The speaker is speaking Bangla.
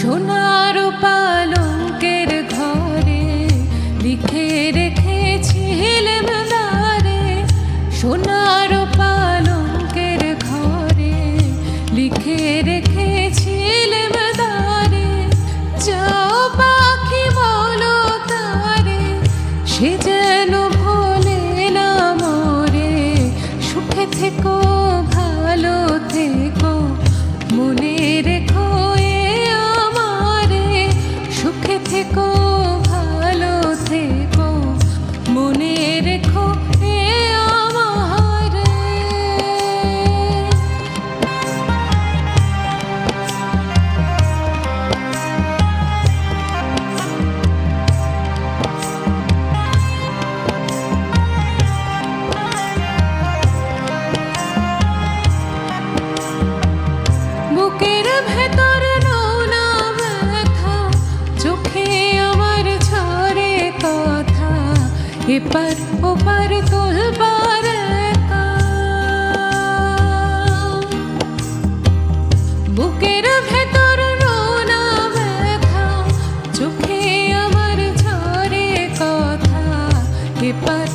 সোনার পালঙ্কের ঘরে লিখে রেখেছিলাম দারে সোনার পালঙ্কের ঘরে লিখে রেখেছিলাম দারে যাও পাখি বলো তারে, সে যেন ভোলে না মরে। সুখে থেকো রেখো এ আমারে। বুকের ভেতর এপার ওপার তোলবার বুকের ভেতর রোনা ব্যথা চোখে আমার ঝরে কথা। এপার